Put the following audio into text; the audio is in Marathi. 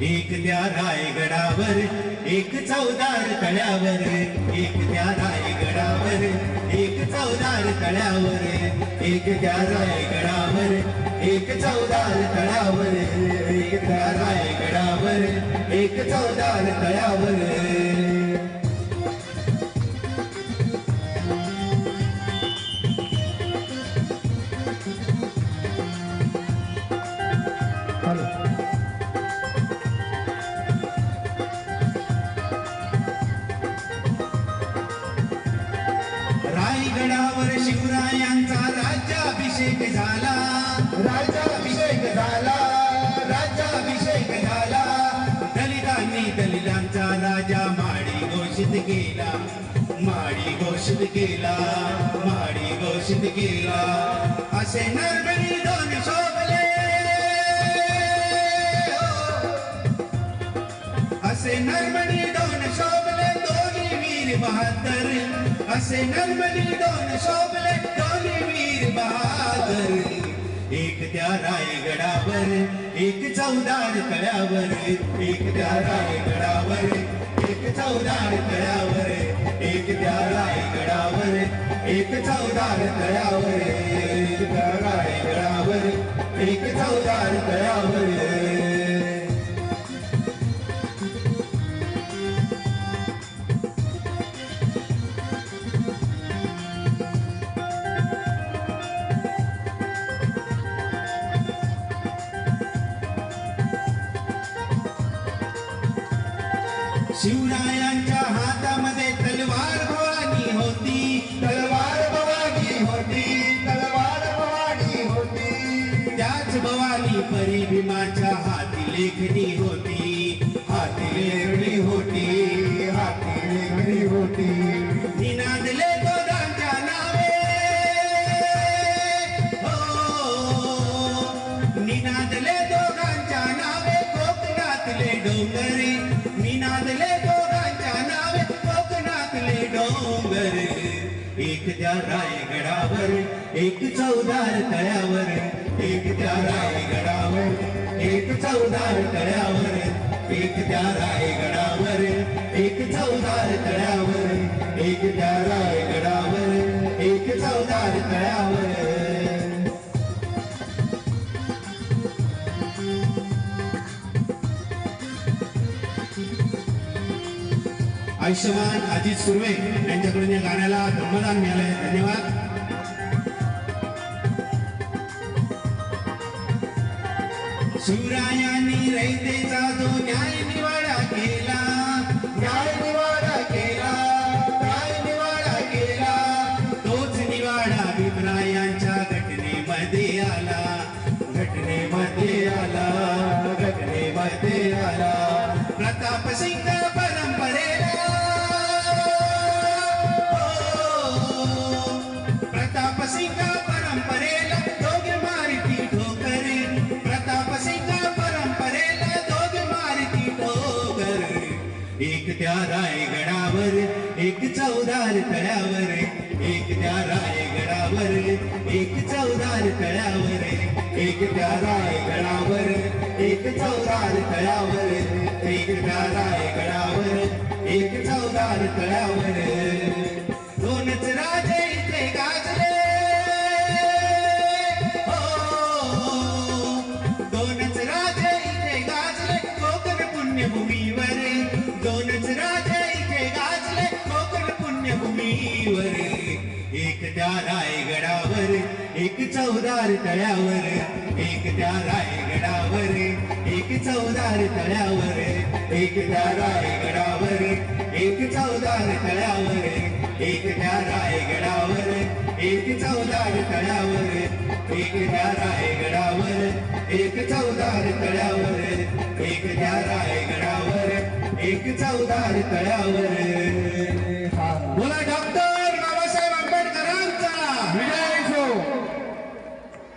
एक त्या रायगडावर एक चौदार तळ्यावर. एक त्या रायगडावर एक चौदार तळ्यावर. एक त्या रायगडावर एक चौदार तळ्यावर. एक त्या रायगडावर एक चौदार तळ्यावर. रायगडावर शिवरायांचा राज्याभिषेक झाला. राज्याभिषेक झाला. राज्याभिषेक झाला. दलितांनी दलितांचा राजा माडी घोषित केला. माडी घोषित केला. माडी घोषित केला. असे नरबळी दोन शोभले. हो. असे नर्मणी वीर बहादर असे नर्मणी दोन शोभले दोन्ही वीर बहादर. एक त्या रायगडावर एक चौदार कळ्यावर एक त्या रायगडावर एक चौदार कळ्यावर एक त्या रायगडावर एक चौदार तळ्यावर. एक त्या रायगडावर एक चौदार तळ्यावर. शिवरायांच्या हातामध्ये तलवार भवानी होती. तलवार भवानी होती. तलवार भवानी होती. त्याच भवानी परी भीमाच्या हाती लेखणी होती. हाती लेखणी होती. हाती लेखणी होती. डोंगर एक त्या रायगडावर एक चौदार तळ्यावर एक त्या रायगडावर एक चौदार तळ्यावर एक त्या रायगडावर एक चौदार तळ्यावर एक त्या रायगडावर एक चौदार तळ्यावर. आयुष्यमान अजित सुर्वे यांच्याकडून या गाण्याला धर्मदान मिळालंय. धन्यवाद. शिवरायांनी रयतेचा जो न्याय निवाडा केला न्याय निवाडा केला न्याय निवाडा केला तोच निवाडा भीमरायांच्या घटनेमध्ये आला घटनेमध्ये आला घटनेमध्ये आला. प्रताप एक त्या रायगडावर एक चौदार तळ्यावर एक त्या रायगडावर एक चौदार तळ्यावर एक त्या रायगडावर एक चौदार तळ्यावर एक त्या रायगडावर एक चौदार तळ्यावर. दोनच राजे इथे गा त्या रायगडावर एक चौदार तळ्यावर एक त्या रायगडावर एक चौदार तळ्यावर एक त्या रायगडावर एक चौदार तळ्यावर एक त्या रायगडावर एक चौदार तळ्यावर एक त्या रायगडावर एक चौदार तळ्यावर एक त्या रायगडावर एक चौदार तळ्यावर.